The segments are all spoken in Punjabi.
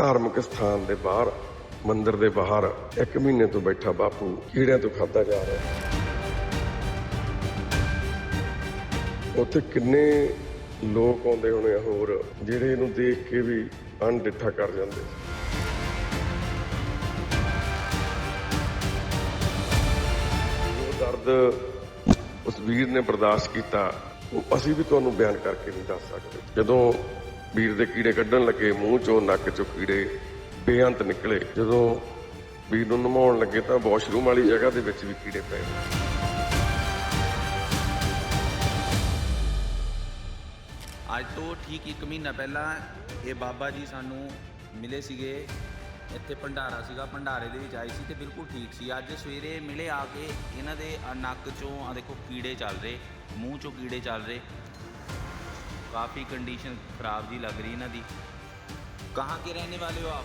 ਧਾਰਮਿਕ ਸਥਾਨ ਦੇ ਬਾਹਰ, ਮੰਦਿਰ ਦੇ ਬਾਹਰ ਇੱਕ ਮਹੀਨੇ ਤੋਂ ਬੈਠਾ ਬਾਪੂ ਕੀੜਿਆਂ ਤੋਂ ਖਾਦਾ ਜਾ ਰਿਹਾ ਉੱਥੇ ਕਿੰਨੇ ਲੋਕ ਆਉਂਦੇ ਹੋਣੇ ਹੋਰ, ਜਿਹੜੇ ਇਹਨੂੰ ਦੇਖ ਕੇ ਵੀ ਅਣਡਿੱਠਾ ਕਰ ਜਾਂਦੇ ਉਹ ਦਰਦ ਉਸ ਵੀਰ ਨੇ ਬਰਦਾਸ਼ਤ ਕੀਤਾ, ਉਹ ਅਸੀਂ ਵੀ ਤੁਹਾਨੂੰ ਬਿਆਨ ਕਰਕੇ ਨਹੀਂ ਦੱਸ ਸਕਦੇ। ਜਦੋਂ ਵੀਰ ਦੇ ਕੀੜੇ ਕੱਢਣ ਲੱਗੇ, ਮੂੰਹ ਚੋਂ ਨੱਕ ਚੋਂ ਕੀੜੇ ਬੇਅੰਤ ਨਿਕਲੇ। ਜਦੋਂ ਵੀਰ ਨੂੰ ਨਮਾਉਣ ਲੱਗੇ ਤਾਂ ਵਾਸ਼ਰੂਮ ਵਾਲੀ ਜਗ੍ਹਾ ਦੇ ਵਿੱਚ ਵੀ ਕੀੜੇ ਪਏ। ਅੱਜ ਤੋਂ ਠੀਕ ਇੱਕ ਮਹੀਨਾ ਪਹਿਲਾਂ ਇਹ ਬਾਬਾ ਜੀ ਸਾਨੂੰ ਮਿਲੇ ਸੀਗੇ। ਇੱਥੇ ਭੰਡਾਰਾ ਸੀਗਾ, ਭੰਡਾਰੇ ਦੇ ਵਿੱਚ ਆਏ ਸੀ ਤੇ ਬਿਲਕੁਲ ਠੀਕ ਸੀ। ਅੱਜ ਸਵੇਰੇ ਮਿਲੇ ਆ ਕੇ ਇਹਨਾਂ ਦੇ ਨੱਕ ਚੋਂ ਆ ਦੇਖੋ ਕੀੜੇ ਚੱਲ ਰਹੇ, ਮੂੰਹ ਚੋਂ ਕੀੜੇ ਚੱਲ ਰਹੇ। काफ़ी कंडीशन ख़राब जी लग रही ना दी। कहाँ के रहने वाले हो आप?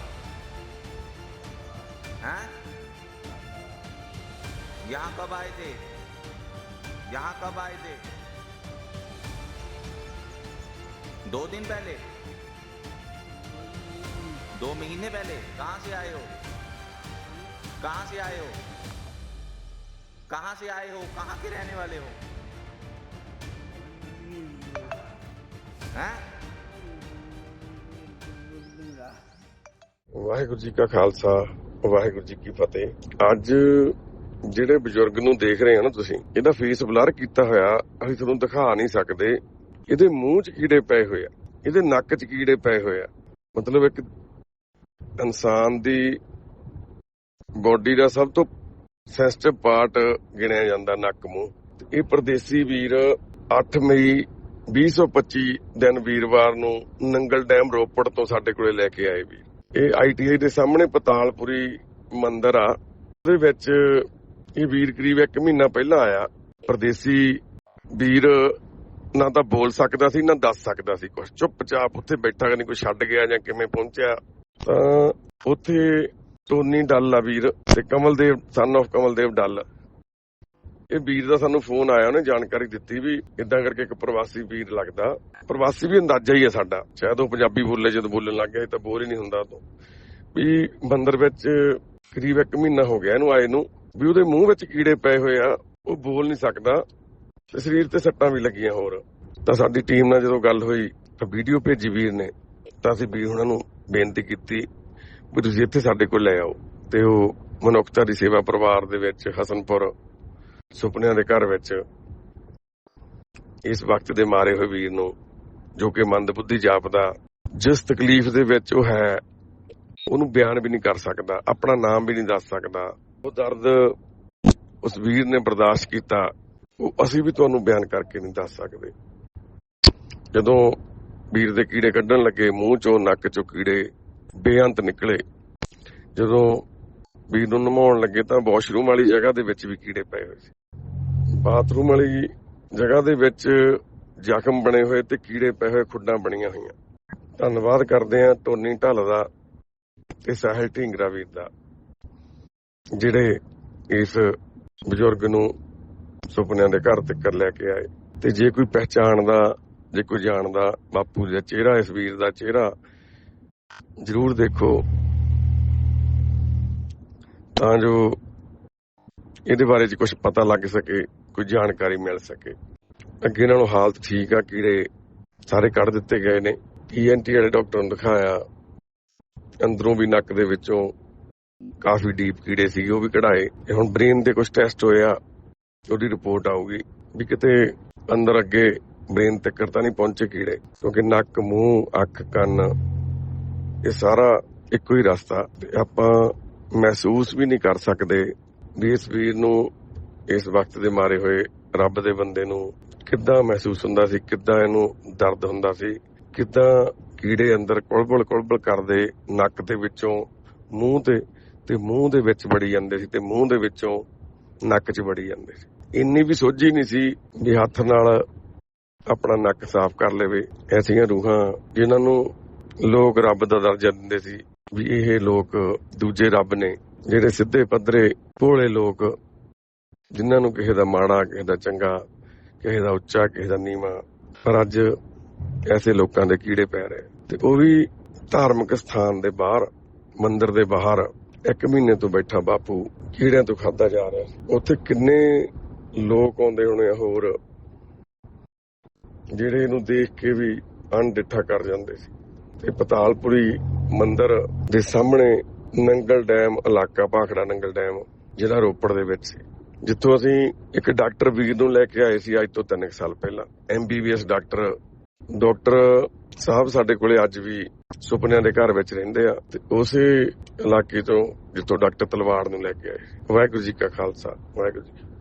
हैं? यहाँ कब आए थे? यहाँ कब आए थे? दो दिन पहले? दो महीने पहले? कहाँ से आए हो? कहाँ से आए हो? कहाँ से आए हो? कहाँ के रहने वाले हो? हैं ਵਾਹਿਗੁਰੂ ਜੀ ਕਾ ਖਾਲਸਾ, ਵਾਹਿਗੁਰੂ ਜੀ ਕੀ ਫਤਿਹ। ਅੱਜ ਜਿਹੜੇ ਬਜ਼ੁਰਗ ਨੂੰ ਦੇਖ ਰਹੇ ਹੋ ਨਾ ਤੁਸੀਂ, ਇਹਦਾ ਫੇਸ ਬਲਰ ਕੀਤਾ ਹੋਇਆ, ਅਸੀਂ ਤੁਹਾਨੂੰ ਦਿਖਾ ਨਹੀਂ ਸਕਦੇ। ਇਹਦੇ ਮੂੰਹ 'ਚ ਕੀੜੇ ਪਏ ਹੋਏ ਆ, ਇਹਦੇ ਨੱਕ 'ਚ ਕੀੜੇ ਪਏ ਹੋਏ ਆ। ਮਤਲਬ ਇੱਕ ਇਨਸਾਨ ਦੀ ਬੋਡੀ ਦਾ ਸਭ ਤੋਂ ਸੈਂਸਿਟਿਵ ਪਾਰਟ ਗਿਣਿਆ ਜਾਂਦਾ ਨੱਕ ਮੂੰਹ ਇਹ ਪਰਦੇਸੀ ਵੀਰ 8 ਮਈ 2025 ਦਿਨ ਵੀਰਵਾਰ ਨੂੰ ਨੰਗਲ ਡੈਮ ਰੋਪੜ ਤੋਂ ਸਾਡੇ ਕੋਲੇ ਲੈ ਕੇ ਆਏ ਵੀ ਇਹ ਆਈਟੀਆਈ ਦੇ ਸਾਹਮਣੇ ਪਤਾਲਪੁਰੀ ਮੰਦਿਰ ਆ। ਉਹਦੇ ਵਿੱਚ ਇਹ ਵੀਰ ਕਰੀਬ 1 ਮਹੀਨਾ ਪਹਿਲਾਂ ਆਇਆ। ਪਰਦੇਸੀ ਵੀਰ ਨਾ ਤਾਂ ਬੋਲ ਸਕਦਾ ਸੀ, ਨਾ ਦੱਸ ਸਕਦਾ ਸੀ ਕੁਝ ਚੁੱਪਚਾਪ ਉੱਥੇ ਬੈਠਾ ਨਹੀਂ ਕੋਈ ਛੱਡ ਗਿਆ ਜਾਂ ਕਿਵੇਂ ਪਹੁੰਚਿਆ। ਤਾਂ ਉੱਥੇ ਟੋਨੀ ਡੱਲ ਆ ਵੀਰ ਤੇ ਕਮਲਦੇਵ ਸਨ of ਕਮਲਦੇਵ ਡੱਲ। ਇਹ ਵੀਰ ਦਾ ਸਾਨੂੰ ਫੋਨ ਆਇਆ, ਉਹਨੇ ਜਾਣਕਾਰੀ ਦਿੱਤੀ ਵੀ ਇਦਾਂ ਕਰਕੇ ਇੱਕ ਪ੍ਰਵਾਸੀ ਵੀਰ ਲੱਗਦਾ। ਪ੍ਰਵਾਸੀ ਵੀ ਅੰਦਾਜ਼ਾ ਹੀ ਹੈ ਸਾਡਾ। ਸ਼ਾਇਦ ਉਹ ਪੰਜਾਬੀ ਬੋਲੇ, ਜਦੋਂ ਬੋਲਣ ਲੱਗ ਗਿਆ ਤਾਂ ਬੋਲ ਹੀ ਨਹੀਂ ਹੁੰਦਾ ਤੋਂ ਵੀ ਮੰਦਰ ਵਿੱਚ ਕਰੀਬ 1 ਮਹੀਨਾ ਹੋ ਗਿਆ ਇਹਨੂੰ ਆਏ ਨੂੰ, ਵੀ ਉਹਦੇ ਮੂੰਹ ਵਿੱਚ ਕੀੜੇ ਪਏ ਹੋਏ ਆ, ਉਹ ਬੋਲ ਨਹੀਂ ਸਕਦਾ ਤੇ ਸਰੀਰ ਤੇ ਸੱਟਾਂ ਵੀ ਲੱਗੀਆਂ ਹੋਰ। ਤਾਂ ਸਾਡੀ ਟੀਮ ਨਾਲ ਜਦੋਂ ਗੱਲ ਹੋਈ, ਤਾਂ ਵੀਡੀਓ ਭੇਜੀ ਵੀਰ ਨੇ। ਤਾਂ ਅਸੀਂ ਵੀਰ ਉਹਨਾਂ ਨੂੰ ਬੇਨਤੀ ਕੀਤੀ ਵੀ ਤੁਸੀਂ ਇੱਥੇ ਸਾਡੇ ਕੋਲ ਲੈ ਆਓ। ਤੇ ਉਹ ਮਨੁੱਖਤਾ ਦੀ ਸੇਵਾ ਪਰਿਵਾਰ ਦੇ ਵਿੱਚ ਹਸਨਪੁਰ ਸੁਪਨਿਆਂ ਦੇ ਘਰ ਵਿੱਚ ਇਸ ਵਕਤ ਦੇ ਮਾਰੇ ਹੋਏ ਵੀਰ ਨੂੰ, ਜੋ ਕਿ ਮੰਦਬੁੱਧੀ ਜਾਪਦਾ, ਜਿਸ ਤਕਲੀਫ ਦੇ ਵਿੱਚ ਉਹ ਹੈ, ਉਹਨੂੰ ਬਿਆਨ ਵੀ ਨਹੀਂ ਕਰ ਸਕਦਾ, ਆਪਣਾ ਨਾਮ ਵੀ ਨਹੀਂ ਦੱਸ ਸਕਦਾ। ਉਹ ਦਰਦ ਉਸ ਵੀਰ ਨੇ ਬਰਦਾਸ਼ਤ ਕੀਤਾ, ਉਹ ਅਸੀਂ ਵੀ ਤੁਹਾਨੂੰ ਬਿਆਨ ਕਰਕੇ ਨਹੀਂ ਦੱਸ ਸਕਦੇ। ਜਦੋਂ ਵੀਰ ਦੇ ਕੀੜੇ ਕੱਢਣ ਲੱਗੇ, ਮੂੰਹ ਚੋਂ ਨੱਕ ਚੋਂ ਕੀੜੇ ਬੇਅੰਤ ਨਿਕਲੇ, ਜਦੋਂ ਵੀਰ ਨੂੰ ਨਮਾਉਣ ਲੱਗੇ ਤਾਂ ਵਾਸ਼ਰੂਮ ਵਾਲੀ ਜਗ੍ਹਾ ਦੇ ਵਿੱਚ ਵੀ ਕੀੜੇ ਪਏ ਹੋਏ ਸੀ। ਬਾਥਰੂਮ ਵਾਲੀ ਜਗ੍ਹਾ ਦੇ ਵਿੱਚ ਜ਼ਖਮ ਬਣੇ ਹੋਏ ਤੇ ਕੀੜੇ ਪਏ ਹੋਏ ਖੁੱਡਾਂ ਬਣੀਆਂ ਹੋਈਆਂ। ਧੰਨਵਾਦ ਕਰਦੇ ਆ ਟੋਨੀ ਢੱਲ ਦਾ ਤੇ ਸਾਹਿਲ ਢਿੰਗਰਾ ਵੀਰ ਦਾ, ਜਿਹੜੇ ਇਸ ਬਜ਼ੁਰਗ ਨੂੰ ਸੁਪਨਿਆਂ ਦੇ ਘਰ ਤੱਕ ਲੈ ਕੇ ਆਏ। ਤੇ ਜੇ ਕੋਈ ਪਹਿਚਾਣਦਾ, ਜੇ ਕੋਈ ਜਾਣਦਾ, ਬਾਪੂ ਦਾ ਚਿਹਰਾ, ਇਸ ਵੀਰ ਦਾ ਚਿਹਰਾ, ਜ਼ਰੂਰ ਦੇਖੋ। ਤਾਂ ਜੋ ਇਹਦੇ ਬਾਰੇ ਚ ਕੁਝ ਪਤਾ ਲੱਗ ਸਕੇ, ਕੋਈ ਜਾਣਕਾਰੀ ਮਿਲ ਸਕੇ। ਅੱਗੇ ਇਹਨਾਂ ਨੂੰ ਹਾਲਤ ਠੀਕ ਆ, ਕੀੜੇ ਸਾਰੇ ਕੱਢ ਦਿੱਤੇ ਗਏ ਨੇ। ਈਐਨਟੀ ਵਾਲੇ ਡਾਕਟਰ ਨੂੰ ਦਿਖਾਇਆ, ਅੰਦਰੋਂ ਵੀ ਨੱਕ ਦੇ ਵਿੱਚੋਂ ਕਾਫੀ ਡੀਪ ਕੀੜੇ ਸੀਗੇ, ਉਹ ਵੀ ਕਢਾਏ। ਤੇ ਹੁਣ ਬ੍ਰੇਨ ਦੇ ਕੁਝ ਟੈਸਟ ਹੋਇਆ, ਉਹਦੀ ਰਿਪੋਰਟ ਆਊਗੀ ਵੀ ਕਿਤੇ ਅੰਦਰ ਅੱਗੇ ਬ੍ਰੇਨ ਤੱਕ ਤਾਂ ਨਹੀਂ ਪਹੁੰਚੇ ਕੀੜੇ, ਕਿਉਂਕਿ ਨੱਕ, ਮੂੰਹ, ਅੱਖ, ਕੰਨ, ਇਹ ਸਾਰਾ ਇੱਕੋ ਹੀ ਰਸਤਾ। ਤੇ ਆਪਾਂ ਮਹਿਸੂਸ ਵੀ ਨਹੀਂ ਕਰ ਸਕਦੇ ਵੀ ਇਸ ਵੀਰ ਨੂੰ ਇਸ ਵਕਤ ਦੇ ਮਾਰੇ ਹੋਏ ਰੱਬ ਦੇ ਬੰਦੇ ਨੂੰ ਕਿੱਦਾਂ ਮਹਿਸੂਸ ਹੁੰਦਾ ਸੀ, ਕਿੱਦਾਂ ਇਹਨੂੰ ਦਰਦ ਹੁੰਦਾ ਸੀ, ਕਿੱਦਾਂ ਕੀੜੇ ਅੰਦਰ ਕੁਲਬਲ ਕੁਲਬਲ ਕਰਦੇ ਨੱਕ ਦੇ ਵਿੱਚੋਂ ਮੂੰਹ ਤੇ ਤੇ ਮੂੰਹ ਦੇ ਵਿੱਚ ਵੜੀ ਜਾਂਦੇ ਸੀ ਤੇ ਮੂੰਹ ਦੇ ਵਿੱਚੋਂ ਨੱਕ 'ਚ ਵੜੀ ਜਾਂਦੇ ਸੀ। ਇੰਨੀ ਵੀ ਸੋਝੀ ਨਹੀਂ ਸੀ ਵੀ ਹੱਥ ਨਾਲ ਆਪਣਾ ਨੱਕ ਸਾਫ਼ ਕਰ ਲਵੇ, ਐਸੀਆਂ ਰੂਹਾਂ ਜਿਨ੍ਹਾਂ ਨੂੰ ਲੋਕ ਰੱਬ ਦਾ ਦਰਜਾ ਦਿੰਦੇ ਸੀ। ਵੀ ਇਹ ਲੋਕ ਦੂਜੇ ਰੱਬ ਨੇ, ਜਿਹੜੇ ਸਿੱਧੇ ਪੱਧਰੇ ਭੋਲੇ ਲੋਕ, ਜਿਨ੍ਹਾਂ ਨੂੰ ਕਿਸੇ ਦਾ ਮਾੜਾ, ਕਿਸੇ ਦਾ ਚੰਗਾ, ਕਿਸੇ ਦਾ ਉੱਚਾ, ਕਿਸੇ ਦਾ ਨੀਵਾਂ, ਪਰ ਅੱਜ ਐਸੇ ਲੋਕਾਂ ਦੇ ਕੀੜੇ ਪੈ ਰਹੇ ਤੇ ਉਹ ਵੀ ਧਾਰਮਿਕ ਸਥਾਨ ਦੇ ਬਾਹਰ, ਮੰਦਿਰ ਦੇ ਬਾਹਰ, ਇੱਕ ਮਹੀਨੇ ਤੋਂ ਬੈਠਾ ਬਾਪੂ ਕੀੜਿਆਂ ਤੋਂ ਖਾਦਾ ਜਾ ਰਿਹਾ ਸੀ। ਉੱਥੇ ਕਿੰਨੇ ਲੋਕ ਆਉਂਦੇ ਹੋਣੇ ਹੋਰ, ਜਿਹੜੇ ਇਹਨੂੰ ਦੇਖ ਕੇ ਵੀ ਅਣਡਿੱਠਾ ਕਰ ਜਾਂਦੇ ਸੀ ਤੇ ਪਤਾਲਪੁਰੀ ਮੰਦਿਰ ਦੇ ਸਾਹਮਣੇ ਨੰਗਲ ਡੈਮ, ਇਲਾਕਾ ਭਾਖੜਾ ਨੰਗਲ ਡੈਮ, ਜਿਹੜਾ ਰੋਪੜ ਦੇ ਵਿੱਚ ਸੀ। ਜਿੱਥੋਂ ਅਸੀਂ ਇੱਕ ਡਾਕਟਰ ਵੀਰ ਨੂੰ ਲੈ ਕੇ ਆਏ ਸੀ ਅੱਜ ਤੋਂ 3 ਸਾਲ ਪਹਿਲਾਂ। ਐਮਬੀਬੀਐਸ ਡਾਕਟਰ ਡਾਕਟਰ ਸਾਹਿਬ ਸਾਡੇ ਕੋਲੇ ਅੱਜ ਵੀ ਸੁਪਨਿਆਂ ਦੇ ਘਰ ਵਿੱਚ ਰਹਿੰਦੇ ਆ ਤੇ ਉਸੇ ਇਲਾਕੇ ਤੋਂ ਜਿੱਥੋਂ ਡਾਕਟਰ ਤਲਵਾਰ ਨੂੰ ਲੈ ਕੇ ਆਏ। ਵਾਹਿਗੁਰੂ ਜੀ ਕਾ ਖਾਲਸਾ, ਵਾਹਿਗੁਰੂ ਜੀ